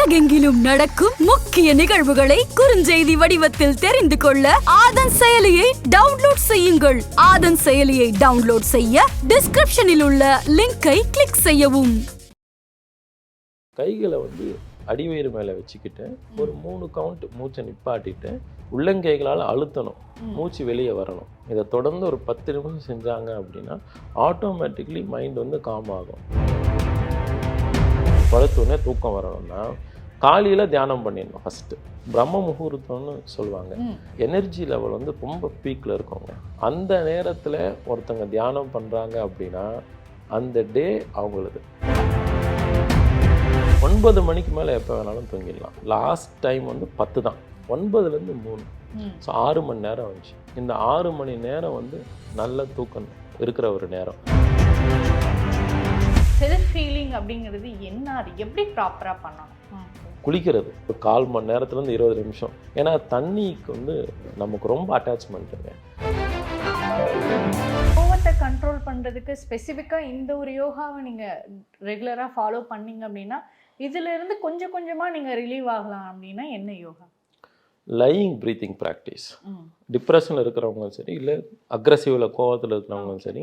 உலகெங்கிலும் நடக்கும் முக்கிய நிகழ்வுகளை குறுஞ்செய்தி வடிவத்தில் தெரிந்து கொள்ள ஆதன் செயலியை டவுன்லோட் செய்யுங்கள். ஆதன் செயலியை டவுன்லோட் செய்ய டிஸ்கிரிப்ஷனில் உள்ள லிங்கை கிளிக் செய்யவும். கைகளை வந்து அடிவயிறு மேலே வச்சுக்கிட்டு ஒரு மூணு கவுண்ட் மூச்சை நிப்பாட்டிட்டு உள்ளங்கைகளால் அழுத்தணும். மூச்சு வெளியே வரணும். இதை தொடர்ந்து ஒரு பத்து நிமிஷம் செஞ்சாங்க அப்படின்னா ஆட்டோமேட்டிக்லி மைண்ட் வந்து காம் ஆகும். படுத்தோடனே தூக்கம் வரணும்னா காலையில் தியானம் பண்ணிடணும் ஃபஸ்ட்டு பிரம்ம முகூர்த்தம்னு சொல்லுவாங்க. எனர்ஜி லெவல் வந்து ரொம்ப பீக்கில் இருக்குங்க அந்த நேரத்தில் ஒருத்தங்க தியானம் பண்ணுறாங்க அப்படின்னா அந்த டே அவங்களது. ஒன்பது மணிக்கு மேலே எப்போ வேணாலும் தூங்கிடலாம். லாஸ்ட் டைம் வந்து பத்து தான். ஒன்பதுலேருந்து மூணு. ஸோ ஆறு மணி நேரம் வந்துச்சு இந்த ஆறு மணி நேரம் வந்து நல்ல தூக்கம் இருக்கிற ஒரு நேரம். செல்ஃப் ஃபீலிங் அப்படிங்கிறது என்ன அது எப்படி ப்ராப்பராக பண்ணணும். குளிக்கிறது. ஒரு கால் மணி நேரத்துலேருந்து இருபது நிமிஷம். ஏன்னா தண்ணிக்கு வந்து நமக்கு ரொம்ப அட்டாச்மெண்ட்டுங்க கோவத்தை கண்ட்ரோல் பண்ணுறதுக்கு ஸ்பெசிஃபிக்காக இந்த ஒரு யோகாவை நீங்கள் ரெகுலராக ஃபாலோ பண்ணீங்க அப்படின்னா இதுல இருந்து கொஞ்சம் கொஞ்சமாக நீங்கள் ரிலீவ் ஆகலாம் அப்படின்னா என்ன யோகா? லையிங் ப்ரீத்திங் ப்ராக்டிஸ் டிப்ரெஷனில் இருக்கிறவங்களும் சரி இல்லை அக்ரஸிவில் கோவத்தில் இருக்கிறவங்களும் சரி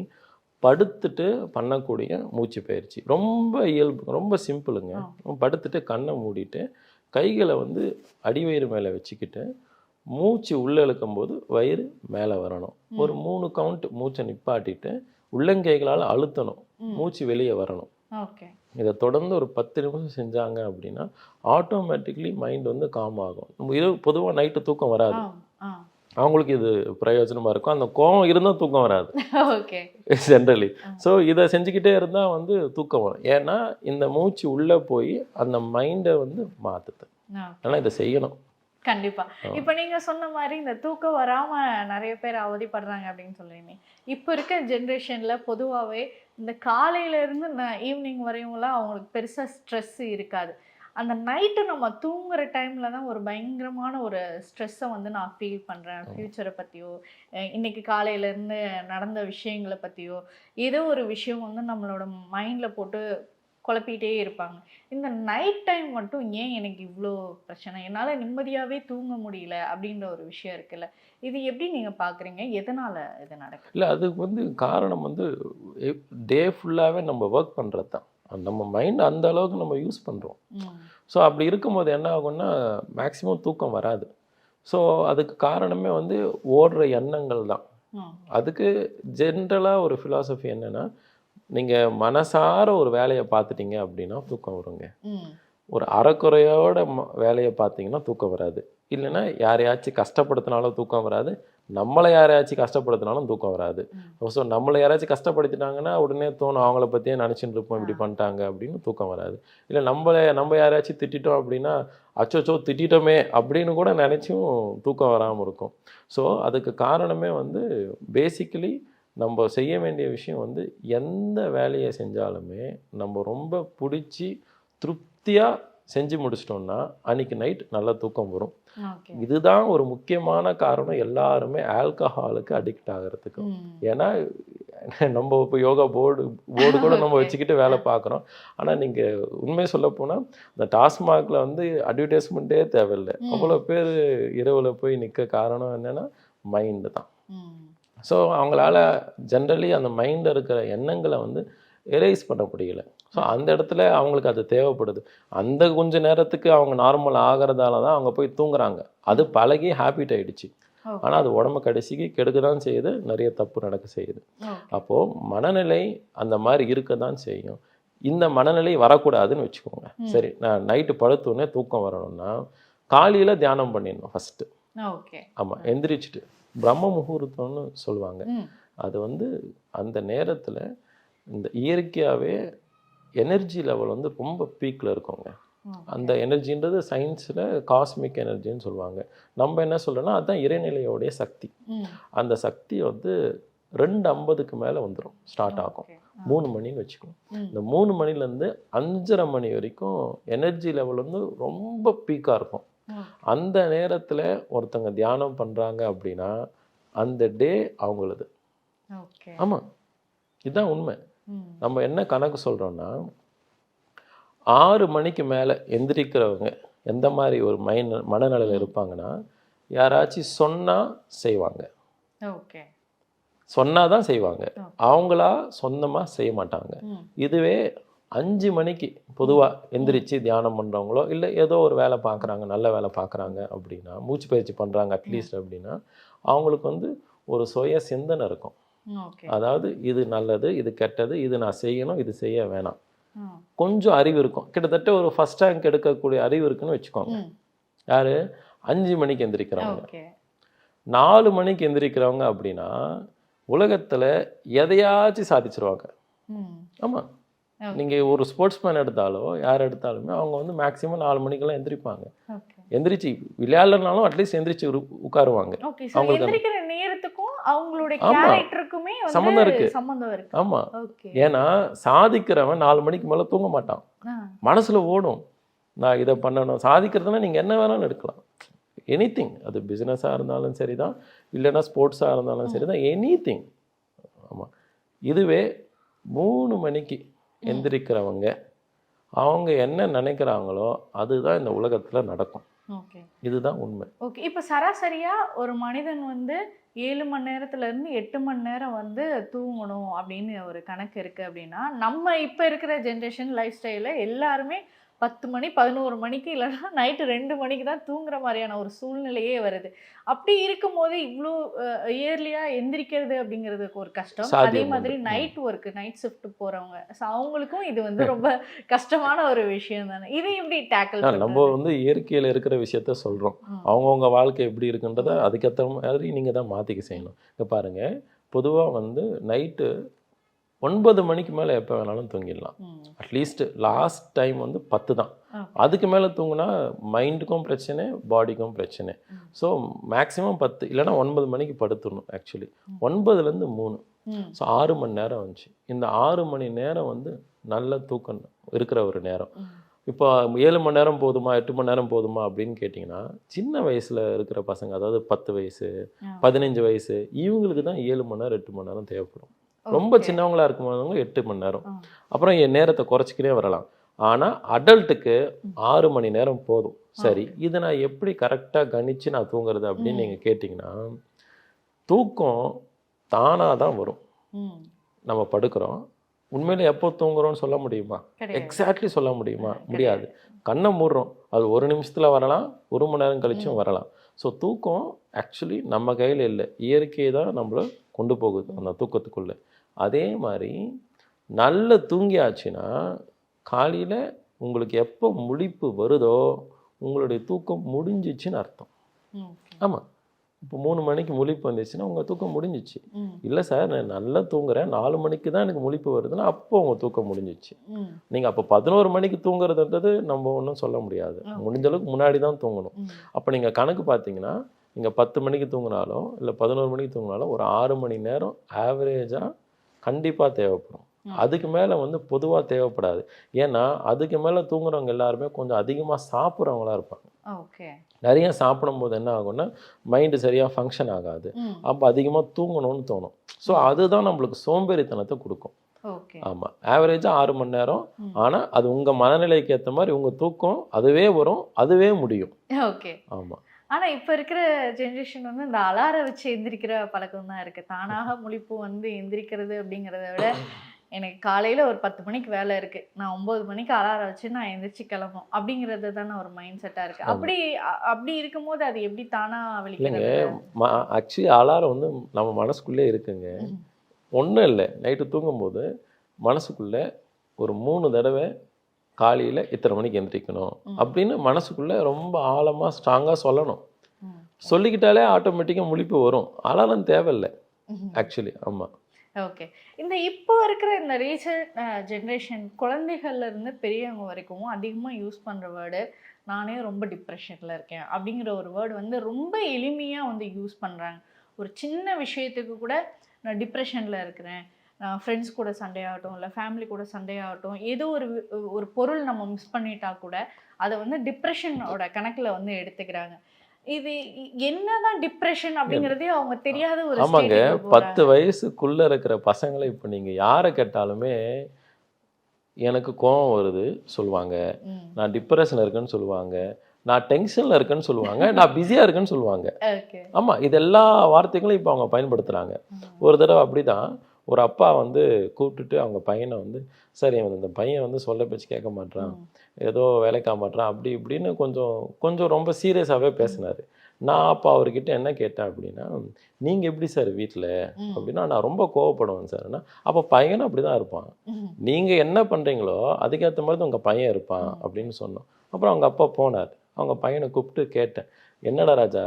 படுத்துட்டு பண்ணக்கூடிய மூச்சு பயிற்சி. ரொம்ப இயல்பு ரொம்ப சிம்பிளுங்க. படுத்துட்டு கண்ணை மூடிட்டு கைகளை வந்து அடிவயிறு மேலே வச்சுக்கிட்டு மூச்சு உள்ளே இழுக்கும்போது வயிறு மேலே வரணும். ஒரு மூணு கவுண்ட் மூச்சை நிப்பாட்டிட்டு உள்ளங்கைகளால் அழுத்தணும். மூச்சு வெளியே வரணும். ஓகே. இதை தொடர்ந்து ஒரு பத்து நிமிஷம் செஞ்சாங்க அப்படின்னா ஆட்டோமேட்டிக்லி மைண்ட் வந்து காம் ஆகும். இரவு பொதுவாக நைட்டு தூக்கம் வராது. அவங்களுக்கு இது பிரயோஜனமாக இருக்கும். அந்த கோவம் இருந்தால் தூக்கம் வராது. ஓகே. ஜென்ரலி ஸோ இதை செஞ்சுக்கிட்டே இருந்தால் வந்து தூக்கம் வரும். ஏன்னா இந்த மூச்சு உள்ளே போய் அந்த மைண்டை வந்து மாற்றுது ஆனால் இதை செய்யணும். கண்டிப்பா. இப்போ நீங்க சொன்ன மாதிரி இந்த தூக்கம் வராம நிறைய பேர் அவதிப்படுறாங்க அப்படின்னு சொல்றீங்க. இப்போ இருக்க ஜென்ரேஷன்ல பொதுவாகவே இந்த காலையில இருந்து ஈவினிங் வரையும்லாம் அவங்களுக்கு பெருசா ஸ்ட்ரெஸ் இருக்காது. அந்த நைட்டு நம்ம தூங்குற டைம்ல தான் ஒரு பயங்கரமான ஒரு ஸ்ட்ரெஸ்ஸை வந்து நான் ஃபீல் பண்றேன். ஃப்யூச்சரை பத்தியோ அஹ் இன்னைக்கு காலையில இருந்து நடந்த விஷயங்களை பத்தியோ ஏதோ ஒரு விஷயம் வந்து நம்மளோட மைண்ட்ல போட்டு குழப்பிட்டே இருப்பாங்க. இந்த நைட் டைம் மட்டும் ஏன் எனக்கு இவ்வளோ பிரச்சனை? என்னால் நிம்மதியாகவே தூங்க முடியல அப்படின்ற ஒரு விஷயம் இருக்குல்ல. இது எப்படி நீங்கள் பார்க்குறீங்க எதனால் இது நடக்குது? இல்லை அதுக்கு வந்து காரணம் வந்து டே ஃபுல்லாகவே நம்ம ஒர்க் பண்ணுறது தான் நம்ம மைண்ட் அந்த அளவுக்கு நம்ம யூஸ் பண்ணுறோம் ஸோ அப்படி இருக்கும்போது என்ன ஆகும்னா மேக்ஸிமம் தூக்கம் வராது. ஸோ அதுக்கு காரணமே வந்து ஓடுற எண்ணங்கள் தான். அதுக்கு ஜென்ரலாக ஒரு ஃபிலாசபி என்னென்னா நீங்கள் மனசார ஒரு வேலையை பார்த்துட்டீங்க அப்படின்னா தூக்கம் வருங்க. ஒரு அறக்குறையோட ம- வேலையை பார்த்தீங்கன்னா தூக்கம் வராது. இல்லைன்னா யாரையாச்சும் கஷ்டப்படுத்தினாலும் தூக்கம் வராது. நம்மளை யாரையாச்சும் கஷ்டப்படுத்தினாலும் தூக்கம் வராது. ஸோ நம்மளை யாராச்சும் கஷ்டப்படுத்திட்டாங்கன்னா உடனே தோணும் அவங்கள பற்றியே நினச்சிட்டு இருப்போம் இப்படி பண்ணிட்டாங்க அப்படின்னு தூக்கம் வராது. இல்லை நம்மளை நம்ம யாரையாச்சும் திட்டிட்டோம் அப்படின்னா அச்சோச்சோ திட்டிட்டோமே அப்படின்னு கூட நினச்சும் தூக்கம் வராமல் இருக்கும். ஸோ அதுக்கு காரணமே வந்து பேசிக்கலி நம்ம செய்ய வேண்டிய விஷயம் வந்து எந்த வேலையை செஞ்சாலுமே நம்ம ரொம்ப பிடிச்சி திருப்தியாக செஞ்சு முடிச்சிட்டோம்னா அன்னைக்கு நைட் நல்ல தூக்கம் வரும். இதுதான் ஒரு முக்கியமான காரணம். எல்லாருமே ஆல்கஹாலுக்கு அடிக்ட் ஆகிறதுக்கு. ஏன்னா நம்ம இப்போ யோகா போர்டு போர்டு கூட நம்ம. வச்சுக்கிட்டு வேலை பார்க்குறோம். ஆனால் நீங்கள் உண்மையை சொல்ல போனால் இந்த டாஸ்மாகில் வந்து அட்வர்டைஸ்மெண்ட்டே தேவையில்லை. அவ்வளோ பேர் இரவில் போய் நிற்க காரணம் என்னென்னா மைண்டு தான். ஸோ அவங்களால ஜென்ரலி அந்த மைண்டில் இருக்கிற எண்ணங்களை வந்து எரேஸ் பண்ண முடியல. ஸோ அந்த இடத்துல அவங்களுக்கு அது தேவைப்படுது. அந்த கொஞ்ச நேரத்துக்கு அவங்க நார்மல் ஆகிறதால தான் அவங்க போய் தூங்குறாங்க. அது பழகி ஹேபிட் ஆயிடுச்சு. ஓகே ஆனால் அது உடம்பு கடைசிக்கு கெடுக்க தான் செய்யுது. நிறைய தப்பு நடக்க செய்யுது. அப்போது மனநிலை அந்த மாதிரி இருக்க தான் செய்யும். இந்த மனநிலை வரக்கூடாதுன்னு வச்சுக்கோங்க. சரி நான் நைட்டு படுத்தோடனே தூக்கம் வரணும்னா காலையில் தியானம் பண்ணிடணும் ஃபஸ்ட்டு ஆமாம் எந்திரிச்சிட்டு. பிரம்ம முகூர்த்தம்னு சொல்லுவாங்க. அது வந்து அந்த நேரத்தில் இந்த இயற்கையாகவே எனர்ஜி லெவல் வந்து ரொம்ப பீக்கில் இருக்குங்க. அந்த எனர்ஜின்றது சயின்ஸில் காஸ்மிக் எனர்ஜின்னு சொல்லுவாங்க. நம்ம என்ன சொல்கிறோன்னா அதுதான் இறைநிலையோடைய சக்தி. அந்த சக்தி வந்து ரெண்டு ஐம்பதுக்கு மேலே வந்துடும் ஸ்டார்ட் ஆகும். மூணு மணின்னு வச்சுக்கணும் இந்த மூணு மணிலேருந்து அஞ்சரை மணி வரைக்கும் எனர்ஜி லெவல் வந்து ரொம்ப பீக்காக இருக்கும். அந்த நேரத்தில் ஒருத்தங்க தியானம் பண்ணுறாங்க அப்படின்னா அந்த டே அவங்களது. ஆமாம் இதுதான் உண்மை. நம்ம என்ன கணக்கு சொல்கிறோன்னா ஆறு மணிக்கு மேலே எந்திரிக்கிறவங்க எந்த மாதிரி ஒரு மைண்ட் மனநிலையில் இருப்பாங்கன்னா யாராச்சும் சொன்னால் செய்வாங்க. ஓகே. சொன்னால் தான் செய்வாங்க. அவங்களா சொந்தமாக செய்ய மாட்டாங்க. இதுவே அஞ்சு மணிக்கு பொதுவாக எந்திரிச்சு தியானம் பண்ணுறவங்களோ இல்லை ஏதோ ஒரு வேலை பார்க்குறாங்க நல்ல வேலை பார்க்குறாங்க அப்படின்னா மூச்சு பயிற்சி பண்ணுறாங்க அட்லீஸ்ட் அப்படின்னா அவங்களுக்கு வந்து ஒரு சுய சிந்தனை இருக்கும். அதாவது இது நல்லது இது கெட்டது இது நான் செய்யணும் இது செய்ய வேணாம். கொஞ்சம் அறிவு இருக்கும். கிட்டத்தட்ட ஒரு ஃபர்ஸ்ட் ரேங்க் எடுக்கக்கூடிய அறிவு இருக்குன்னு வச்சுக்கோங்க. யாரு? அஞ்சு மணிக்கு எந்திரிக்கிறவங்க. நாலு மணிக்கு எந்திரிக்கிறவங்க அப்படின்னா உலகத்துல எதையாச்சும் சாதிச்சிருவாங்க. ஆமா. நீங்க ஒரு ஸ்போர்ட்ஸ் மேன் எடுத்தாலோ யார் எடுத்தாலுமே அவங்க வந்து மேக்ஸிமம் நாலு மணிக்கெல்லாம் எந்திரிப்பாங்க. எந்திரிச்சு விளையாடலனாலும் அட்லீஸ்ட் எந்திரிச்சு உட்காருவாங்க. அவங்களுக்கு நேரத்துக்கும் அவங்களுடைய. கேரக்டருக்குமே சம்மந்தம் இருக்கு. இருக்கு. ஆமா. ஏன்னா சாதிக்கிறவன் நாலு மணிக்கு மேல தூங்க மாட்டான். மனசுல ஓடும். நான் இதை பண்ணணும். சாதிக்கிறதுனா நீங்க என்ன வேணாலும் எடுக்கலாம். எனி அது பிஸ்னஸாக இருந்தாலும் சரிதான். இல்லைன்னா ஸ்போர்ட்ஸாக இருந்தாலும் சரிதான். எனி திங் ஆமாம் இதுவே மூணு மணிக்கு எந்திரிக்கிறவங்க அவங்க என்ன நினைக்கிறாங்களோ அதுதான் இந்த உலகத்துல நடக்கும். இதுதான் உண்மை. ஓகே. இப்போ சராசரியா ஒரு மனிதன் வந்து ஏழு மணி நேரத்துல இருந்து எட்டு மணி நேரம் வந்து தூங்கணும் அப்படின்னு ஒரு கணக்கு இருக்கு அப்படின்னா நம்ம இப்போ இருக்கிற ஜென்ரேஷன் லைஃப் ஸ்டைல எல்லாருமே பத்து மணி பதினோரு மணிக்கு இல்லைன்னா நைட்டு ரெண்டு மணிக்கு தான் தூங்குற மாதிரியான ஒரு சூழ்நிலையே வருது. அப்படி இருக்கும்போது இவ்வளோ இயர்லியா எந்திரிக்கிறது அப்படிங்கிறதுக்கு ஒரு கஷ்டம். அதே மாதிரி. நைட் ஒர்க் நைட் ஷிஃப்ட் போறவங்க. ஸோ அவங்களுக்கும் இது வந்து ரொம்ப கஷ்டமான ஒரு விஷயம் தானே. இது எப்படி டேக்கிள் நம்ம வந்து இயற்கையில இருக்கிற விஷயத்த சொல்றோம். அவங்கவுங்க வாழ்க்கை எப்படி இருக்குன்றத அதுக்கேற்ற மாதிரி நீங்க தான் மாத்திக்க செய்யணும். இங்க பாருங்க. பொதுவா வந்து நைட்டு ஒன்பது மணிக்கு மேல எப்போ வேணாலும் தூங்கிடலாம். அட்லீஸ்ட் லாஸ்ட் டைம் வந்து பத்து தான். அதுக்கு மேலே தூங்குனா மைண்டுக்கும் பிரச்சனை பாடிக்கும் பிரச்சனை. ஸோ மேக்ஸிமம் பத்து இல்லைன்னா ஒன்பது மணிக்கு படுத்துடணும் ஆக்சுவலி ஒன்பதுலேருந்து மூணு. ஸோ ஆறு மணி நேரம் வந்துச்சு. இந்த ஆறு மணி நேரம் வந்து நல்ல தூக்கம் இருக்கிற ஒரு நேரம். இப்போ ஏழு மணி நேரம் போதுமா எட்டு மணி நேரம் போதுமா அப்படின்னு கேட்டிங்கன்னா சின்ன வயசில் இருக்கிற பசங்க அதாவது பத்து வயசு பதினஞ்சு வயசு இவங்களுக்கு தான் ஏழு மணி நேரம் எட்டு மணி நேரம் தேவைப்படும். ரொம்ப சின்னவங்களா இருக்கும்போது எட்டு மணி நேரம். அப்புறம் என் நேரத்தை குறைச்சிக்கிட்டே வரலாம். ஆனால் அடல்ட்டுக்கு ஆறு மணி நேரம் போதும். சரி இதை நான் எப்படி கரெக்டாக கணிச்சு நான் தூங்குறது அப்படின்னு நீங்கள் கேட்டிங்கன்னா தூக்கம் தானாக தான் வரும். நம்ம படுக்கிறோம். உண்மையில எப்போ தூங்குறோம்னு சொல்ல முடியுமா? எக்ஸாக்ட்லி சொல்ல முடியுமா? முடியாது. கண்ணை மூடுறோம். அது ஒரு நிமிஷத்தில் வரலாம் ஒரு மணி நேரம் கழிச்சும் வரலாம். ஸோ தூக்கம் ஆக்சுவலி நம்ம கையில் இல்லை. இயற்கை தான் நம்மளை கொண்டு போகுது அந்த தூக்கத்துக்குள்ளே. அதே மாதிரி நல்ல தூங்கியாச்சுன்னா காலையில் உங்களுக்கு எப்போ முழிப்பு வருதோ உங்களுடைய தூக்கம் முடிஞ்சிச்சுன்னு அர்த்தம். ஆமாம் இப்போ மூணு மணிக்கு முழிப்பு வந்துச்சுன்னா உங்கள் தூக்கம் முடிஞ்சிச்சு. இல்லை சார் நான் நல்லா தூங்குறேன். நாலு மணிக்கு தான் எனக்கு முழிப்பு வருதுன்னா அப்போ உங்கள் தூக்கம் முடிஞ்சிச்சு. நீங்கள் அப்போ பதினோரு மணிக்கு தூங்குறதுன்றது நம்ம ஒன்றும் சொல்ல முடியாது. Okay. முடிஞ்ச அளவுக்கு முன்னாடி தான் தூங்கணும். அப்போ நீங்கள் கணக்கு பார்த்தீங்கன்னா நீங்கள் பத்து மணிக்கு தூங்கினாலும் இல்லை பதினோரு மணிக்கு தூங்கினாலும் ஒரு ஆறு மணி நேரம் ஆவரேஜாக கண்டிப்பாக தேவைப்படும். அதுக்கு மேலே வந்து பொதுவாக தேவைப்படாது. ஏன்னா அதுக்கு மேலே தூங்குறவங்க எல்லாருமே கொஞ்சம் அதிகமாக சாப்பிட்றவங்களா இருப்பாங்க. நிறைய சாப்பிடும்போது என்ன ஆகும்னா மைண்டு சரியாக ஃபங்க்ஷன் ஆகாது. அப்போ அதிகமாக தூங்கணும்னு தோணும். ஸோ அதுதான் நம்மளுக்கு சோம்பேறித்தனத்தை கொடுக்கும். ஆமாம் ஆவரேஜாக ஆறு மணி நேரம். ஆனால் அது உங்கள் மனநிலைக்கு ஏற்ற மாதிரி உங்கள் தூக்கம் அதுவே வரும் அதுவே முடியும். ஆமாம் ஆனா இப்ப இருக்கிற ஜெனரேஷன் வந்து இந்த அலாரம் வச்சு எந்திரிக்கிற பழக்கம் தான் இருக்கு. தானாக முழிப்பு வந்து எந்திரிக்கிறது அப்படிங்கிறத விட எனக்கு காலையில ஒரு பத்து மணிக்கு வேலை இருக்கு. நான் ஒன்பது மணிக்கு அலாரம் வச்சு நான் எந்திரிச்சு கிளம்பும் அப்படிங்கிறது தானே ஒரு மைண்ட் செட்டா இருக்கு. ஆமா. அப்படி அப்படி இருக்கும்போது அது எப்படி தானா இல்லைங்க வெளிக்கிறது ஆக்சுவலி அலாரம் வந்து நம்ம மனசுக்குள்ளே இருக்குங்க. ஒன்றும் இல்லை. நைட்டு தூங்கும்போது மனசுக்குள்ளே ஒரு மூணு தடவை காலையில் இத்தனை மணிக்கு எந்திரிக்கணும். அப்படின்னு மனசுக்குள்ளே ரொம்ப ஆழமாக ஸ்ட்ராங்காக சொல்லணும். சொல்லிக்கிட்டாலே ஆட்டோமேட்டிக்காக முழிப்பு வரும். அலாரம் தேவையில்லை. ஆக்சுவலி ஆமாம் ஓகே இந்த இப்போ இருக்கிற இந்த ரீசெண்ட் ஜென்ரேஷன் குழந்தைகள்ல இருந்து பெரியவங்க வரைக்கும் அதிகமாக யூஸ் பண்ணுற வேர்டு நானே ரொம்ப டிப்ரெஷனில் இருக்கேன். அப்படிங்கிற ஒரு வேர்டு வந்து ரொம்ப எளிமையாக வந்து யூஸ் பண்ணுறாங்க ஒரு சின்ன விஷயத்துக்கு கூட நான் டிப்ரெஷனில் இருக்கிறேன். ஃப்ரெண்ட்ஸ் கூட சண்டையாகட்டும் இல்லை ஃபேமிலி கூட சண்டையாகட்டும் ஏதோ ஒரு ஒரு பொருள் நம்ம மிஸ் பண்ணிட்டா கூட அதை வந்து டிப்ரெஷனோட கணக்கில் வந்து எடுத்துக்கிறாங்க. இது என்னதான் டிப்ரெஷன் அப்படிங்கிறதே அவங்க தெரியாத ஒரு ஆமாங்க. பத்து. வயசுக்குள்ள இருக்கிற பசங்களை இப்போ நீங்க யாரை கேட்டாலுமே எனக்கு கோவம் வருது சொல்லுவாங்க. நான் டிப்ரெஷன் இருக்கேன்னு சொல்லுவாங்க. நான் டென்ஷனில் இருக்கேன்னு சொல்லுவாங்க. நான் பிஸியாக இருக்கேன்னு சொல்லுவாங்க. ஆமாம் இது எல்லா வார்த்தைகளும் இப்போ அவங்க பயன்படுத்துகிறாங்க ஒரு தடவை அப்படிதான். ஒரு அப்பா வந்து கூப்பிட்டுட்டு அவங்க பையனை வந்து சரி இவன் இந்த பையன் வந்து சொல்ல பேச்சு கேட்க மாட்றான். ஏதோ வேலைக்கு ஆக மாட்றான். அப்படி இப்படின்னு கொஞ்சம் கொஞ்சம் ரொம்ப சீரியஸாகவே பேசினாரு. நான் அப்போ அவர்கிட்ட என்ன கேட்டேன் அப்படின்னா நீங்கள் எப்படி சார் வீட்டில். அப்படின்னா நான் ரொம்ப கோவப்படுவேன் சார்னா அப்போ பையனும் அப்படி தான் இருப்பான் நீங்கள் என்ன பண்ணுறீங்களோ அதுக்கேற்ற மாதிரி தான் உங்கள் பையன் இருப்பான். அப்படின்னு சொன்னோம். அப்புறம் அவங்க அப்பா போனார். அவங்க பையனை கூப்பிட்டு கேட்டேன் என்னடா ராஜா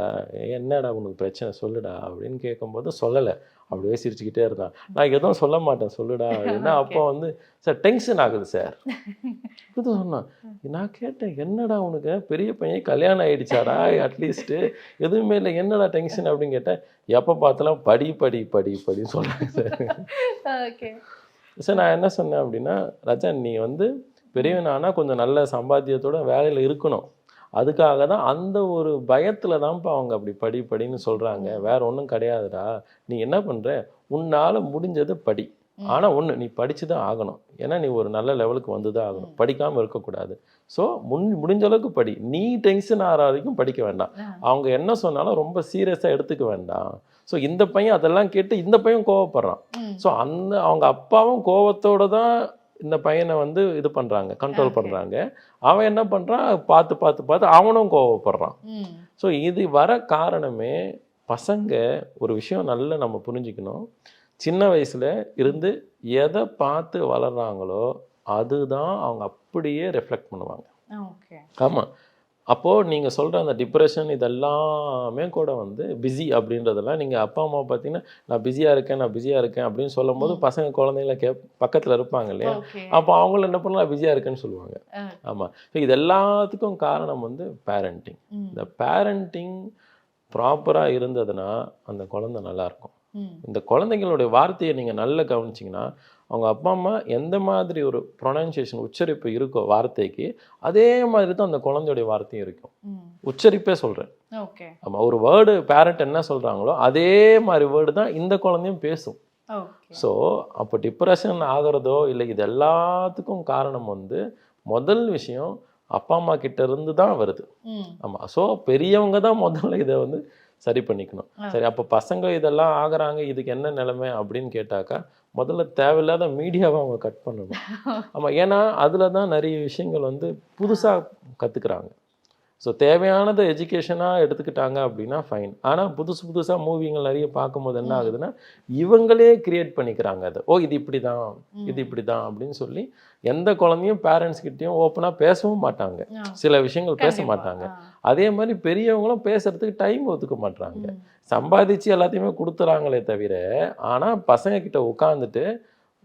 என்னடா உனக்கு பிரச்சனை? சொல்லுடா அப்படின்னு கேட்கும்போது சொல்லலை. அப்படியே சிரிச்சுக்கிட்டே இருந்தான் நான் எதுவும் சொல்ல மாட்டேன் சொல்லுடா அப்படின்னா. அப்போ வந்து சார் டென்ஷன் ஆகுது சார். இது சொன்னான் நான் கேட்டேன் என்னடா உனக்கு? பெரிய பையன் கல்யாணம் ஆயிடுச்சாடா அட்லீஸ்ட்டு எதுவுமே இல்லை என்னடா டென்ஷன் அப்படின்னு கேட்டேன். எப்போ பார்த்தாலும் படி படி படி படின்னு சொல்கிறாங்க சார். ஓகே சார் நான் என்ன சொன்னேன் அப்படின்னா ராஜா நீ வந்து பெரியவன் ஆனால் கொஞ்சம் நல்ல சம்பாத்தியத்தோட வேலையில் இருக்கணும். அதுக்காக தான் அந்த ஒரு பயத்துல தான்ப்பா அவங்க அப்படி படி படின்னு சொல்றாங்க. வேற ஒன்றும் கிடையாதுடா. நீ என்ன பண்ற? உன்னால முடிஞ்சதை படி. ஆனா ஒண்ணு நீ படிச்சு தான் ஆகணும். ஏன்னா நீ ஒரு நல்ல லெவலுக்கு வந்து தான் ஆகணும் படிக்காம இருக்கக்கூடாது. ஸோ முன் முடிஞ்ச அளவுக்கு படி. நீ டென்ஷன் ஆகிற வரைக்கும் படிக்க வேண்டாம். அவங்க என்ன சொன்னாலும் ரொம்ப சீரியஸாக எடுத்துக்க வேண்டாம். ஸோ இந்த பையன் அதெல்லாம் கேட்டு இந்த பையன் கோவப்படுறான். ஸோ அந்த அவங்க அப்பாவும் கோவத்தோட தான் இந்த பையனை வந்து இது பண்றாங்க கண்ட்ரோல். பண்றாங்க. அவன் என்ன பண்றான்? பார்த்து பார்த்து பார்த்து அவனும் கோவப்படுறான். ஸோ இது வர காரணமே பசங்க ஒரு விஷயம் நல்லா நம்ம புரிஞ்சுக்கணும். சின்ன வயசுல இருந்து எதை பார்த்து வளர்றாங்களோ அதுதான் அவங்க அப்படியே ரெஃப்ளெக்ட் பண்ணுவாங்க. ஓகே ஆமா அப்போ நீங்க சொல்ற அந்த டிப்ரெஷன் இதெல்லாமே கூட வந்து பிஸி அப்படின்றதெல்லாம் நீங்க அப்பா அம்மா பார்த்தீங்கன்னா நான் பிஸியா இருக்கேன் நான் பிஸியா இருக்கேன் அப்படின்னு சொல்லும்போது பசங்க குழந்தைங்கள கே பக்கத்துல இருப்பாங்க இல்லையா? அப்போ அவங்களும் என்ன பண்ணலாம் பிஸியா இருக்கேன்னு சொல்லுவாங்க. ஆ. ஆமா. ஸோ இது எல்லாத்துக்கும் காரணம் வந்து பேரண்டிங் இந்த பேரண்டிங் ப்ராப்பரா இருந்ததுன்னா அந்த குழந்தை நல்லா இருக்கும். ம். இந்த குழந்தைங்களுடைய வார்த்தையை நீங்க நல்லா கவனிச்சிங்கன்னா அவங்க அப்பா அம்மா எந்த மாதிரி ஒரு ப்ரொனன்சியேஷன் உச்சரிப்பு இருக்கோ வார்த்தைக்கு அதே மாதிரி தான் அந்த குழந்தையுடைய வார்த்தையும் இருக்கும். உச்சரிப்பே சொல்றேன். ஓகே. ஆமா ஒரு வேர்டு பேரண்ட் என்ன சொல்றாங்களோ அதே மாதிரி வேர்டு தான் இந்த குழந்தையும் பேசும். ஸோ அப்போ டிப்ரெஷன் ஆகிறதோ இல்லை இது எல்லாத்துக்கும் காரணம் வந்து முதல் விஷயம் அப்பா அம்மா கிட்ட இருந்து தான் வருது. ம். ஆமா ஸோ பெரியவங்க தான் முதல்ல இதை வந்து சரி பண்ணிக்கணும். சரி அப்போ பசங்க இதெல்லாம் ஆகுறாங்க இதுக்கு என்ன நிலைமை அப்படின்னு கேட்டாக்கா முதல்ல தேவையில்லாத மீடியாவை அவங்க கட் பண்ணணும். ஆமா ஏன்னா அதுல தான் நிறைய விஷயங்கள் வந்து புதுசா கத்துக்கிறாங்க. ஸோ தேவையானதை எஜுகேஷனாக எடுத்துக்கிட்டாங்க அப்படின்னா ஃபைன் ஆனால் புதுசு புதுசாக மூவிங்கள் நிறைய பார்க்கும்போது என்ன ஆகுதுன்னா இவங்களே கிரியேட் பண்ணிக்கிறாங்க அதை ஓ இது இப்படி தான் இது இப்படி தான் அப்படின்னு சொல்லி எந்த குழந்தையும் பேரண்ட்ஸ் கிட்டேயும் ஓப்பனாக பேசவும் மாட்டாங்க. சில விஷயங்கள் பேச. மாட்டாங்க. அதே மாதிரி பெரியவங்களும் பேசுறதுக்கு டைம் ஒதுக்க மாட்டாங்க. சம்பாதிச்சு எல்லாத்தையுமே கொடுத்துறாங்களே தவிர ஆனால் பசங்க கிட்ட உட்காந்துட்டு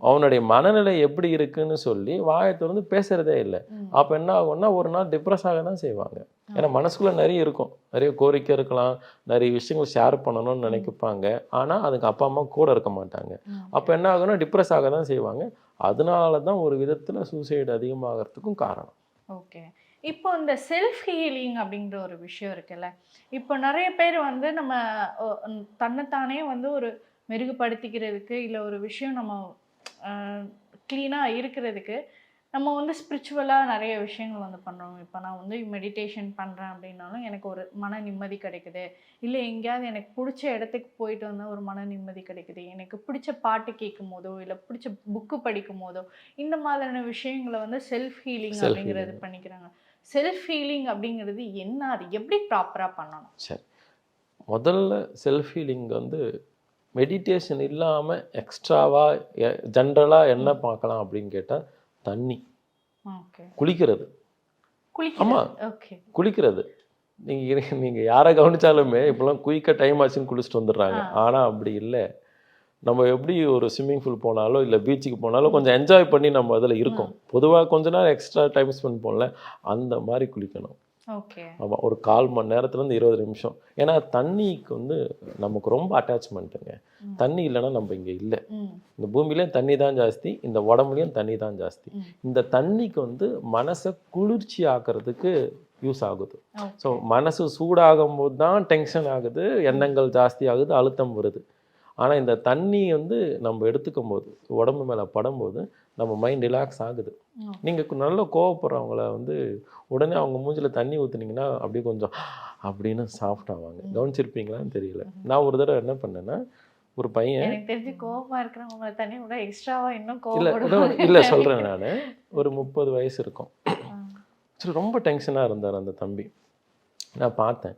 அவனுடைய மனநிலை எப்படி இருக்குன்னு சொல்லி வாயை திறந்து பேசுறதே இல்லை. அப்போ என்ன ஆகும்னா ஒரு நாள் டிப்ரெஸ் ஆக தான் செய்வாங்க. ஏன்னா மனசுக்குள்ள நிறைய இருக்கும். நிறைய கோரிக்கை இருக்கலாம் நிறைய விஷயங்கள் ஷேர் பண்ணணும்னு நினைப்பாங்க. ஆனால் அதுக்கு அப்பா அம்மா கூட இருக்க மாட்டாங்க. அப்போ என்ன ஆகும்னா டிப்ரெஸ் ஆக தான் செய்வாங்க. அதனால தான் ஒரு விதத்தில் சூசைடு அதிகமாகறதுக்கும் காரணம். ஓகே. இப்போ இந்த செல்ஃப் ஹீலிங் அப்படிங்கிற ஒரு விஷயம் இருக்குல்ல இப்போ நிறைய பேர் வந்து நம்ம தன்னைத்தானே வந்து ஒரு மெருகுபடுத்திக்கிறதுக்கு இல்லை ஒரு விஷயம் நம்ம க்ளீனாக இருக்கிறதுக்கு நம்ம வந்து ஸ்பிரிச்சுவலாக நிறைய விஷயங்கள் வந்து பண்ணுறோம் இப்போ நான் வந்து மெடிடேஷன் பண்ணுறேன் அப்படின்னாலும் எனக்கு ஒரு மன நிம்மதி கிடைக்குது. இல்லை எங்கேயாவது எனக்கு பிடிச்ச இடத்துக்கு போயிட்டு வந்தால் ஒரு மன நிம்மதி கிடைக்குது. எனக்கு பிடிச்ச பாட்டு கேட்கும் போதோ இல்லை பிடிச்ச புக்கு படிக்கும் போதோ இந்த மாதிரியான விஷயங்களை வந்து செல்ஃப் ஹீலிங் அப்படிங்கிறது. பண்ணிக்கிறாங்க. செல்ஃப் ஹீலிங் அப்படிங்கிறது என்ன? அது எப்படி ப்ராப்பராக பண்ணணும்? சரி. முதல்ல செல்ஃப் ஹீலிங் வந்து மெடிடேஷன் இல்லாமல் எக்ஸ்ட்ராவாக ஜென்ரலாக என்ன பார்க்கலாம் அப்படின்னு கேட்டால் தண்ணி. குளிக்கிறது. ஆமா. குளிக்கலாம் ஓகே குளிக்கிறது. நீங்கள் நீங்கள் யாரை கவனிச்சாலுமே இப்போலாம் குயிக்க டைம் ஆச்சுன்னு குளிச்சுட்டு வந்துடுறாங்க. ஆனால் அப்படி இல்லை. நம்ம எப்படி ஒரு ஸ்விம்மிங் பூல் போனாலோ இல்லை பீச்சுக்கு போனாலும் கொஞ்சம் என்ஜாய் பண்ணி நம்ம அதில் இருக்கோம். பொதுவாக கொஞ்ச நேரம் எக்ஸ்ட்ரா டைம் ஸ்பெண்ட் பண்ணல. அந்த மாதிரி குளிக்கணும். ஆமாம் ஒரு கால் மணி நேரத்துலேருந்து இருபது நிமிஷம். ஏன்னா தண்ணிக்கு வந்து நமக்கு ரொம்ப அட்டாச்மெண்ட்டுங்க தண்ணி இல்லைன்னா நம்ம இங்கே இல்லை. இந்த பூமியிலையும் தண்ணி தான் ஜாஸ்தி இந்த உடம்புலையும் தண்ணி தான் ஜாஸ்தி. இந்த தண்ணிக்கு வந்து மனசை குளிர்ச்சி ஆக்கிறதுக்கு யூஸ் ஆகுது. ஸோ மனசு சூடாகும் போது தான் டென்ஷன் ஆகுது எண்ணங்கள் ஜாஸ்தி ஆகுது அழுத்தம் வருது. ஆனால் இந்த தண்ணி வந்து நம்ம எடுத்துக்கும் போது உடம்பு மேலே படும்போது நம்ம மைண்ட் ரிலாக்ஸ் ஆகுது. நீங்கள் நல்ல கோவப்படுறவங்கள வந்து உடனே அவங்க மூஞ்சில தண்ணி ஊற்றுனீங்கன்னா அப்படியே கொஞ்சம் அப்படின்னு சாஃப்ட் ஆவாங்க. கவனிச்சிருப்பீங்களான்னு தெரியல. நான் ஒரு தடவை என்ன பண்ணேன்னா ஒரு பையன் எனக்கு தெரிஞ்சு கோவமா இருக்கிறவங்க தண்ணி விட எக்ஸ்ட்ராவா இன்னும் இல்லை கோவப்படுவாங்க. இல்லை சொல்கிறேன் நான். ஒரு முப்பது வயசு இருக்கும். சரி ரொம்ப டென்ஷனாக இருந்தார் அந்த தம்பி. நான் பார்த்தேன்.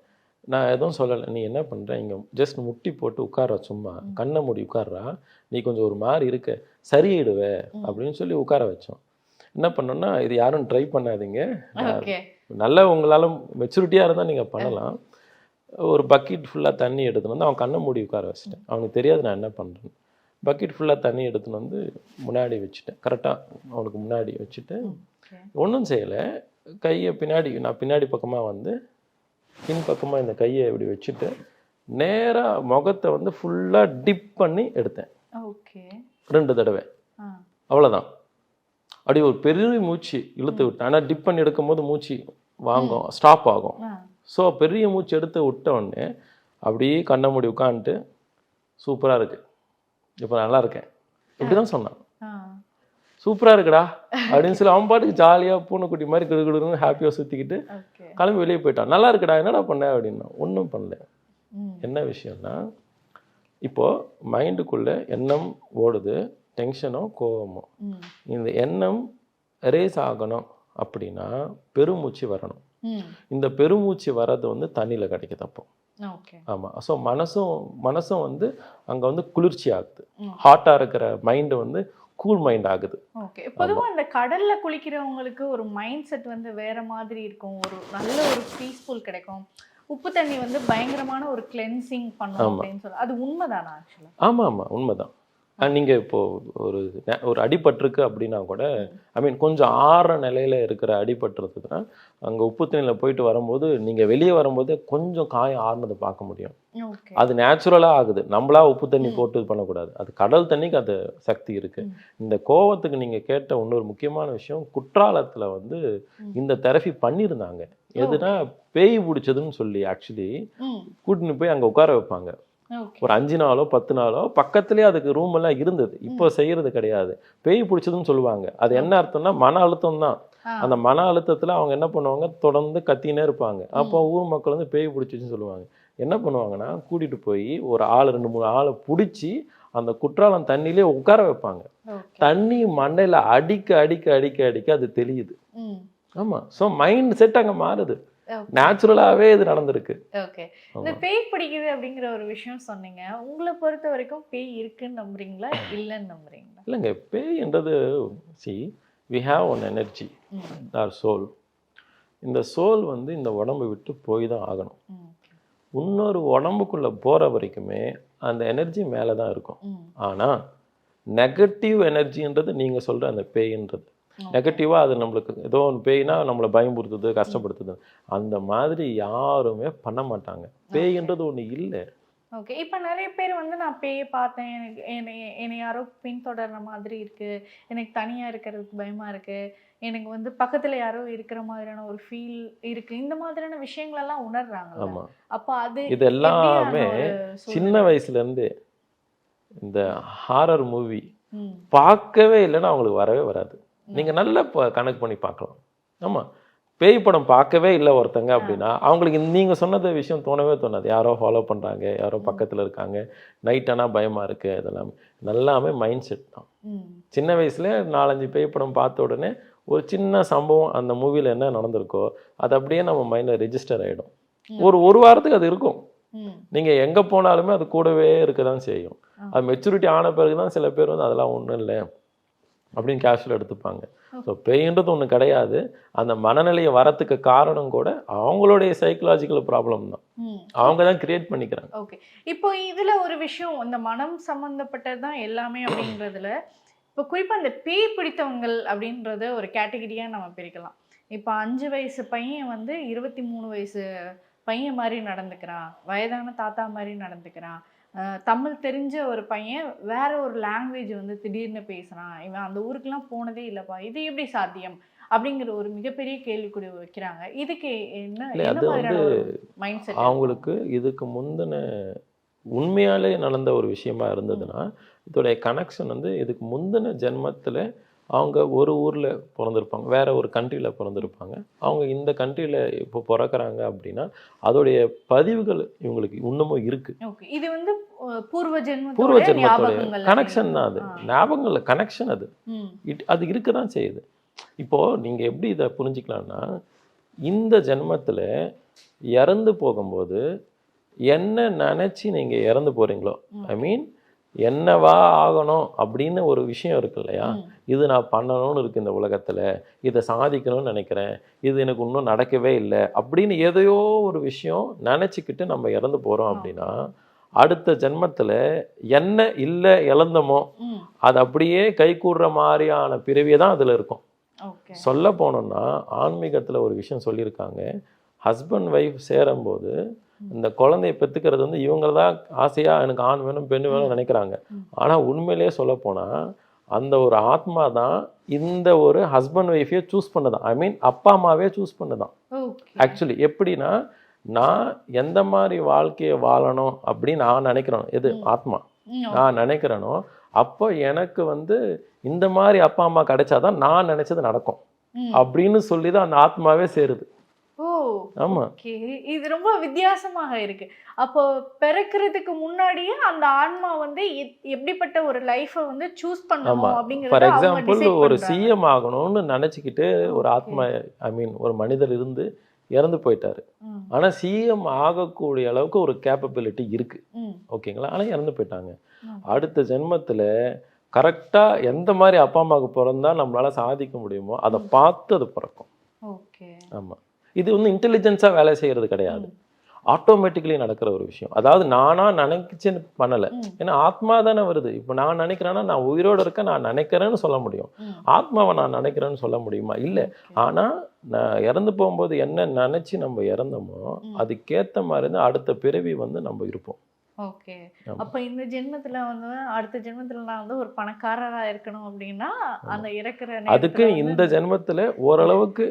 நான் எதுவும் சொல்லலை. நீ என்ன பண்ணுற இங்கே ஜஸ்ட் முட்டி போட்டு உட்கார சும்மா. கண்ணை மூடி உட்கார்றா. நீ கொஞ்சம் ஒரு மாதிரி இருக்க. சரியிடுவ அப்படின்னு சொல்லி உட்கார வச்சோம். என்ன பண்ணோம்னா இது யாரும் ட்ரை பண்ணாதீங்க. நல்ல உங்களால் மெச்சூரிட்டியாக இருந்தால் நீங்கள் பண்ணலாம். ஒரு பக்கெட் ஃபுல்லாக தண்ணி எடுத்துன்னு வந்து அவன் கண்ணை மூடி உட்கார வச்சுட்டேன். அவனுக்கு தெரியாது நான் என்ன பண்ணுறேன்னு பக்கெட் ஃபுல்லாக தண்ணி எடுத்துன்னு வந்து முன்னாடி வச்சுட்டேன். கரெக்டாக அவனுக்கு முன்னாடி வச்சுட்டு ஒன்றும் செய்யலை. கையை பின்னாடி நான் பின்னாடி பக்கமாக வந்து பின் பக்கமாக இந்த கையை இப்படி வச்சுட்டு நேராக முகத்தை வந்து ஃபுல்லாக டிப் பண்ணி எடுத்தேன். ஓகே. ரெண்டு தடவை. அவ்வளோதான் அப்படி ஒரு பெரிய மூச்சு இழுத்து விட்டேன். ஆனால் டிப் பண்ணி எடுக்கும்போது மூச்சு வாங்கும் ஸ்டாப் ஆகும். ஸோ பெரிய மூச்சு எடுத்து விட்ட உடனே அப்படியே கண்ணை மூடி உட்காந்துட்டு சூப்பராக இருக்கு. இப்போ நல்லா இருக்கேன். இப்படி தான் சொன்னான். சூப்பராக இருக்குடா. அப்படின்னு சொல்லி அவன் பாட்டுக்கு ஜாலியாக பூனைக்குட்டி மாதிரி கிடுகிடுன்னு ஹாப்பியாக சுற்றிக்கிட்டு ஓகே கிளம்பி வெளியே போயிட்டான். நல்லா இருக்குடா என்னடா பண்ண அப்படின்னா. ஒன்றும் பண்ணல. என்ன விஷயம்னா இப்போது மைண்டுக்குள்ளே எண்ணம் ஓடுது டென்ஷனோ கோவமோ. இந்த எண்ணம் எரேஸ் ஆகணும் அப்படின்னா பெருமூச்சு வரணும். இந்த பெருமூச்சு வர்றது வந்து தண்ணியில் கிடைக்குது அப்போ. ஓகே ஆமாம் ஸோ மனசும் மனசும் வந்து அங்கே வந்து குளிர்ச்சி ஆகுது. ஹாட்டாக இருக்கிற மைண்டு வந்து கூல் மைண்ட் ஆகுது. ஓகே. பொதுவா இந்த கடல்ல குளிக்கிறவங்களுக்கு ஒரு மைண்ட் செட் வந்து வேற மாதிரி இருக்கும். ஒரு நல்ல ஒரு பீஸ்ஃபுல் கிடைக்கும். உப்பு தண்ணி வந்து பயங்கரமான ஒரு கிளென்சிங் பண்ணும். அப்படின்னு சொல்லி. அது உண்மைதானா ஆக்சுவலா ஆமாம் ஆமாம் உண்மைதான். நீங்கள் இப்போது ஒரு ஒரு அடிபட்டிருக்கு அப்படின்னா கூட ஐ மீன் கொஞ்சம் ஆற நிலையில் இருக்கிற அடிபட்டுருக்குதுன்னா அங்கே உப்பு தண்ணியில் போயிட்டு வரும்போது நீங்கள் வெளியே வரும்போதே கொஞ்சம் காயம் ஆறுனதை பார்க்க முடியும். அது நேச்சுரலாக ஆகுது. நம்மளா உப்பு தண்ணி போட்டு இது பண்ணக்கூடாது. அது கடல் தண்ணிக்கு அது சக்தி இருக்கு. ம். இந்த கோவத்துக்கு நீங்கள் கேட்ட இன்னொரு முக்கியமான விஷயம் குற்றாலத்தில் வந்து. இந்த தெரபி பண்ணியிருந்தாங்க. எதுனா பேய் பிடிச்சதுன்னு சொல்லி ஆக்சுவலி கூட்டின்னு போய் அங்கே உட்கார வைப்பாங்க. ஒரு அஞ்சு நாளோ பத்து நாளோ பக்கத்துலேயே அதுக்கு ரூம் எல்லாம் இருந்தது. இப்போ செய்யறது கிடையாது. பேய் பிடிச்சதுன்னு சொல்லுவாங்க. அது என்ன அர்த்தம்னா மன அழுத்தம் தான். அந்த மன அழுத்தத்துல அவங்க என்ன பண்ணுவாங்க? தொடர்ந்து கத்தினே இருப்பாங்க. அப்போ ஊர் மக்கள் வந்து பேய் பிடிச்சிச்சுன்னு சொல்லுவாங்க. என்ன பண்ணுவாங்கன்னா கூட்டிட்டு போய் ஒரு ஆள் ரெண்டு மூணு ஆளை பிடிச்சி அந்த குற்றாலம் தண்ணியிலே உட்கார வைப்பாங்க. தண்ணி மண்டையில அடிக்க அடிக்க அடிக்க அடிக்க அது தெரியுது ம். ஆமா. ஸோ மைண்ட் செட் அங்க மாறுது. ஓகே நேச்சுரலாவே இது நடந்திருக்கு. ஓகே இந்த பேய் பிடிக்குது அப்படிங்கிற ஒரு விஷயம் சொன்னீங்க. உங்களை பொறுத்த வரைக்கும் பேய் இருக்குன்னு நம்புறீங்களா? இல்லைன்னு நம்புறீங்களா? இல்லைங்க பேய்ன்றது see we have one energy or soul இந்த சோல் வந்து இந்த உடம்பை விட்டு போய் தான் ஆகணும். இன்னொரு உடம்புக்குள்ள போற வரைக்குமே அந்த எனர்ஜி மேலே தான் இருக்கும். ம். ஆனா நெகட்டிவ் எனர்ஜின்றது நீங்க சொல்ற அந்த பேயின்றது. நெகட்டிவாக அது நம்மளுக்கு ஏதோ ஒன்று பேய்னா நம்மளை பயமுறுத்துது கஷ்டப்படுத்துது. அந்த மாதிரி யாருமே பண்ண மாட்டாங்க. பேய்ன்றது ஒண்ணு இல்லை. ஓகே இப்போ நிறைய பேர் வந்து நான் பேயை பார்த்தேன். எனக்கு என்னை என்னை யாரோ பின்தொடர்ற மாதிரி இருக்கு. எனக்கு தனியா இருக்கிறதுக்கு பயமா இருக்கு. எனக்கு வந்து பக்கத்துல யாரோ இருக்கிற மாதிரியான ஒரு ஃபீல் இருக்கு. இந்த மாதிரியான விஷயங்களெல்லாம் உணர்றாங்க ஆமா. அப்போ அது இது எல்லாமே? சின்ன வயசுல இருந்து இந்த ஹாரர் மூவி பார்க்கவே இல்லைன்னா அவங்களுக்கு வரவே வராது. நீங்க நல்லா ப- கணக்கு பண்ணி பார்க்கலாம். ஆமா. பேய் படம் பார்க்கவே இல்லை ஒருத்தங்க அப்படின்னா அவங்களுக்கு இந்த- நீங்க சொன்னது விஷயம் தோணவே தோணாது. யாரோ ஃபாலோ பண்றாங்க யாரோ பக்கத்துல இருக்காங்க. நைட் ஆனா பயமா இருக்கு இதெல்லாம் எல்லாமே மைண்ட் செட் தான். ம், சின்ன வயசுல நாலஞ்சு பேய் படம் பார்த்த உடனே ஒரு சின்ன சம்பவம் அந்த மூவில என்ன நடந்திருக்கோ அது அப்படியே நம்ம மைண்ட்ல ரெஜிஸ்டர் ஆயிடும். ஒரு ஒரு வாரத்துக்கு அது இருக்கும். ம், நீங்க எங்க போனாலுமே அது கூடவே இருக்க தான் செய்யும் அது மெச்சூரிட்டி ஆன பிறகு தான் சில பேர் வந்து அதெல்லாம் ஒண்ணும் இல்லை. அப்படின்னு கேஷுவல் எடுத்துப்பாங்க. ஸோ பேயின்றது ஒண்ணு கிடையாது. அந்த மனநிலையை வரத்துக்கு காரணம் கூட அவங்களுடைய சைக்கலாஜிக்கல் ப்ராப்ளம் தான். அவங்க தான் கிரியேட் பண்ணிக்கிறாங்க. ஓகே இப்போ இதுல ஒரு விஷயம் இந்த மனம் சம்பந்தப்பட்டது தான் எல்லாமே அப்படின்றதுல இப்போ குறிப்பா இந்த பேய் பிடித்தவங்கள் அப்படின்றத ஒரு கேட்டகரியா நம்ம பிரிக்கலாம். இப்போ அஞ்சு வயசு பையன் வந்து இருபத்தி மூணு வயசு பையன் மாதிரி நடந்துக்கிறான். வயதான தாத்தா மாதிரி நடந்துக்கிறான். தமிழ் தெரிஞ்ச ஒரு பையன் வேற ஒரு லாங்குவேஜ் வந்து திடீர்னு பேசுறான். இவன் அந்த ஊருக்குலாம் போனதே இல்லப்பா இது எப்படி சாத்தியம்? அப்படிங்கிற ஒரு மிகப்பெரிய கேள்விக்குறி வைக்கிறாங்க. இதுக்கு என்ன என்ன மாதிரியான மைண்ட் செட் அவங்களுக்கு இதுக்கு முந்தின உண்மையாலே நடந்த ஒரு விஷயமா இருந்ததுன்னா இதோடைய கனெக்ஷன் வந்து இதுக்கு முந்தின ஜென்மத்தில் அவங்க ஒரு ஊரில் பிறந்திருப்பாங்க வேற ஒரு கண்ட்ரியில் பிறந்திருப்பாங்க. அவங்க இந்த கண்ட்ரியில் இப்போ பிறக்கறாங்க அப்படின்னா அதோடைய பதிவுகள் இவங்களுக்கு இன்னமும் இருக்கு. ஓகே இது வந்து பூர்வ பூர்வ ஜென்மத்தோட ஜென்மத்தோடைய கனெக்ஷன் தான் அது. ஞாபகங்கள் கனெக்ஷன் அது. இட் அது இருக்க தான் செய்யுது. இப்போ நீங்க எப்படி இதை புரிஞ்சுக்கலாம்னா இந்த ஜென்மத்துல இறந்து போகும்போது என்ன நினைச்சு நீங்க இறந்து போறீங்களோ ஐ மீன் என்னவா ஆகணும் அப்படின்னு ஒரு விஷயம் இருக்கு இல்லையா. இது நான் பண்ணணும்னு இருக்கு இந்த உலகத்துல. இதை சாதிக்கணும்னு நினைக்கிறேன். இது எனக்கு இன்னும் நடக்கவே இல்லை அப்படின்னு எதையோ ஒரு விஷயம் நினைச்சுக்கிட்டு நம்ம இறந்து போறோம் அப்படின்னா அடுத்த ஜென்மத்துல என்ன இல்லை இழந்தமோ அது அப்படியே கை கூடுற மாதிரியான பிறவியை தான் அதில் இருக்கும். சொல்ல போனோம்னா ஆன்மீகத்தில் ஒரு விஷயம் சொல்லியிருக்காங்க. ஹஸ்பண்ட் ஒய்ஃப் சேரும்போது இந்த குழந்தைய பெற்றுக்கிறது வந்து இவங்க தான் ஆசையாக எனக்கு ஆண் வேணும் பெண் வேணும்னு நினைக்கிறாங்க. ஆனால் உண்மையிலேயே சொல்லப்போனால் அந்த ஒரு ஆத்மா தான் இந்த ஒரு ஹஸ்பண்ட் ஒய்ஃபையே சூஸ் பண்ணுதான். ஐ மீன் அப்பா அம்மாவே சூஸ் பண்ணுதான். ஆக்சுவலி எப்படின்னா நான் எந்த மாதிரி வாழ்க்கையை வாழணும் அப்படின்னு நான் நினைக்கிறேன் எது? ஆத்மா. நான் நினைக்கிறேனோ அப்போ எனக்கு வந்து இந்த மாதிரி அப்பா அம்மா கிடைச்சாதான் நான் நினைச்சது நடக்கும். அப்படின்னு சொல்லி தான் அந்த ஆத்மாவே சேருது. ஆமா. இது ரொம்ப வித்தியாசமாக இருக்கு. அப்போ பிறக்கிறதுக்கு முன்னாடியே அந்த ஆன்மா வந்து எப்- எப்படிப்பட்ட ஒரு லைஃபை வந்து சூஸ் பண்ணணும் ஃபார் அப்படிங்கறத அவங்க எக்ஸாம்பிள் ஒரு. சிஎம் ஆகணும்னு நினைச்சுக்கிட்டு ஒரு ஆத்மா ஐ மீன் ஒரு மனிதர் இருந்து இறந்து போயிட்டாரு. ம், ஆனா சிஎம் ஆகக்கூடிய அளவுக்கு ஒரு கேப்பபிலிட்டி இருக்கு. ஓகேங்களா? ஆனா இறந்து போயிட்டாங்க. அடுத்த ஜென்மத்துல கரெக்டா எந்த மாதிரி அப்பா அம்மாவுக்கு பிறந்தா நம்மளால சாதிக்க முடியுமோ அதை பார்த்து அது பிறக்கும். ஓகே. ஆமா. இது வந்து இன்டெலிஜென்ஸாக வேலை செய்யறது கிடையாது. ஆட்டோமேட்டிக்கலி நடக்கிற ஒரு விஷயம். அதாவது நானா நினைச்சுன்னு பண்ணல. ஏன்னா ஆத்மா தானே வருது. இப்போ நான் நினைக்கிறேன்னா நான் உயிரோட இருக்க நான் நினைக்கிறேன்னு சொல்ல முடியும். ஆத்மாவை நான் நினைக்கிறேன்னு சொல்ல முடியுமா? இல்ல. ஆனா நான் இறந்து போகும்போது என்ன நினைச்சு நம்ம இறந்தோமோ அதுக்கேத்த மாதிரி தான் அடுத்த பிறவி வந்து நம்ம இருப்போம். ஓகே. அப்ப இந்த ஜென்மத்துல வந்து அடுத்த ஜென்மத்துல நான் வந்து ஒரு பணக்காரரா இருக்கணும் அப்படின்னா அந்த இறக்குற அதுக்கு இந்த ஜென்மத்துல ஓரளவுக்கு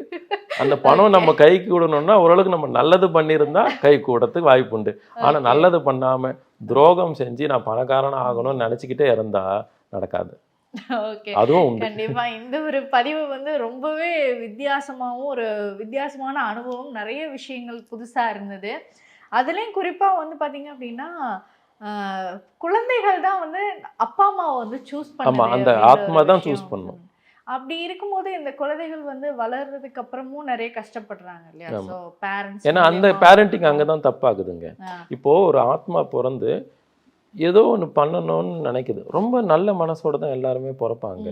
அந்த பணம் நம்ம கைக்கு விடணும்னா ஓரளவுக்கு நம்ம நல்லது பண்ணியிருந்தா கை கூடத்துக்கு வாய்ப்பு உண்டு. ஆனா Okay. நல்லது பண்ணாம துரோகம் செஞ்சு நான் பணக்காரனா ஆகணும்னு நினைச்சுக்கிட்டே இருந்தா நடக்காது. கண்டிப்பா. இந்த ஒரு பதிவு வந்து ரொம்பவே வித்தியாசமாவும் ஒரு வித்தியாசமான அனுபவம் நிறைய விஷயங்கள் புதுசா இருந்தது. அதுலயும் குறிப்பா வந்து பாத்தீங்க அப்படின்னா குழந்தைகள் தான் வந்து அப்பா அம்மாவை வந்து சூஸ் ஆமா, அந்த ஆத்மா தான் choose பண்ணும். அப்படி இருக்கும்போது இந்த குழந்தைகள் வந்து வளர்றதுக்கு அப்புறமும் நிறைய கஷ்டப்படுறாங்க இல்லையா. ஸோ பேரண்ட்ஸ் ஏன்னா அந்த பேரண்டிங் அங்கதான் தப்பாகுதுங்க. இப்போ ஒரு ஆத்மா பிறந்து ஏதோ ஒன்று பண்ணணும்னு நினைக்குது. ரொம்ப நல்ல மனசோட தான் எல்லாருமே பிறப்பாங்க.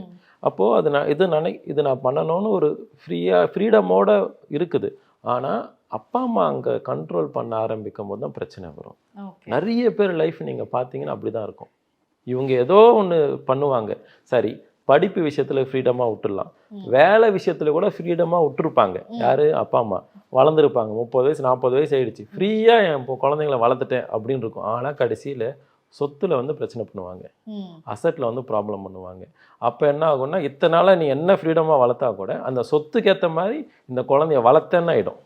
அப்போ அது நான் இது நினை இது நான் பண்ணணும்னு ஒரு ஃப்ரீயா ஃப்ரீடமோட இருக்குது. ஆனா அப்பா அம்மா அங்க கண்ட்ரோல் பண்ண ஆரம்பிக்கும் போது தான் பிரச்சனை வரும். நிறைய பேர் லைஃப் நீங்க பார்த்தீங்கன்னா அப்படிதான் இருக்கும். இவங்க ஏதோ ஒண்ணு பண்ணுவாங்க. சரி படிப்பு விஷயத்துல ஃப்ரீடமா விட்டுடலாம். வேலை விஷயத்துல கூட ஃப்ரீடமா விட்டுருப்பாங்க. யாரு? அப்பா அம்மா. வளர்ந்துருப்பாங்க. முப்பது வயசு நாற்பது வயசு ஆயிடுச்சு. ஃப்ரீயா என் இப்போ குழந்தைங்களை வளர்த்துட்டேன் அப்படின்னு இருக்கும். ஆனா கடைசியில சொத்துல வந்து பிரச்சனை பண்ணுவாங்க. அசட்டில் வந்து ப்ராப்ளம் பண்ணுவாங்க. அப்போ என்ன ஆகும்னா இத்தனை நாளாக நீ என்ன ஃப்ரீடமாக வளர்த்தா கூட அந்த சொத்துக்கு ஏற்ற மாதிரி இந்த குழந்தைய வளர்த்தேன்னு ஆகிடும்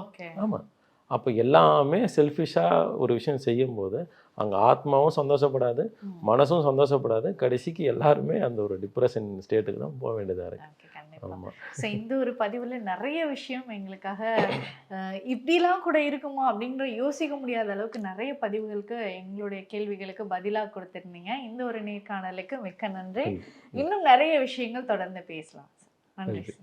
ஓகே. ஆமாம் அப்போ எல்லாமே செல்ஃபிஷாக ஒரு விஷயம் செய்யும்போது அங்கே ஆத்மாவும் சந்தோஷப்படாது மனசும் சந்தோஷப்படாது. கடைசிக்கு எல்லாருமே அந்த ஒரு டிப்ரெஷன் ஸ்டேட்டுக்கு தான் போக வேண்டியதாக இருக்கு. ஸோ இந்த ஒரு பதிவில் நிறைய விஷயம் எங்களுக்காக அஹ், இப்படிலாம் கூட இருக்குமா அப்படின்ற யோசிக்க முடியாத அளவுக்கு நிறைய பதிவுகளுக்கு எங்களுடைய கேள்விகளுக்கு பதிலாக கொடுத்துருந்தீங்க. இந்த ஒரு நேர்காணலுக்கு மிக்க நன்றி. இன்னும் நிறைய விஷயங்கள் தொடர்ந்து பேசலாம். நன்றி. சார்.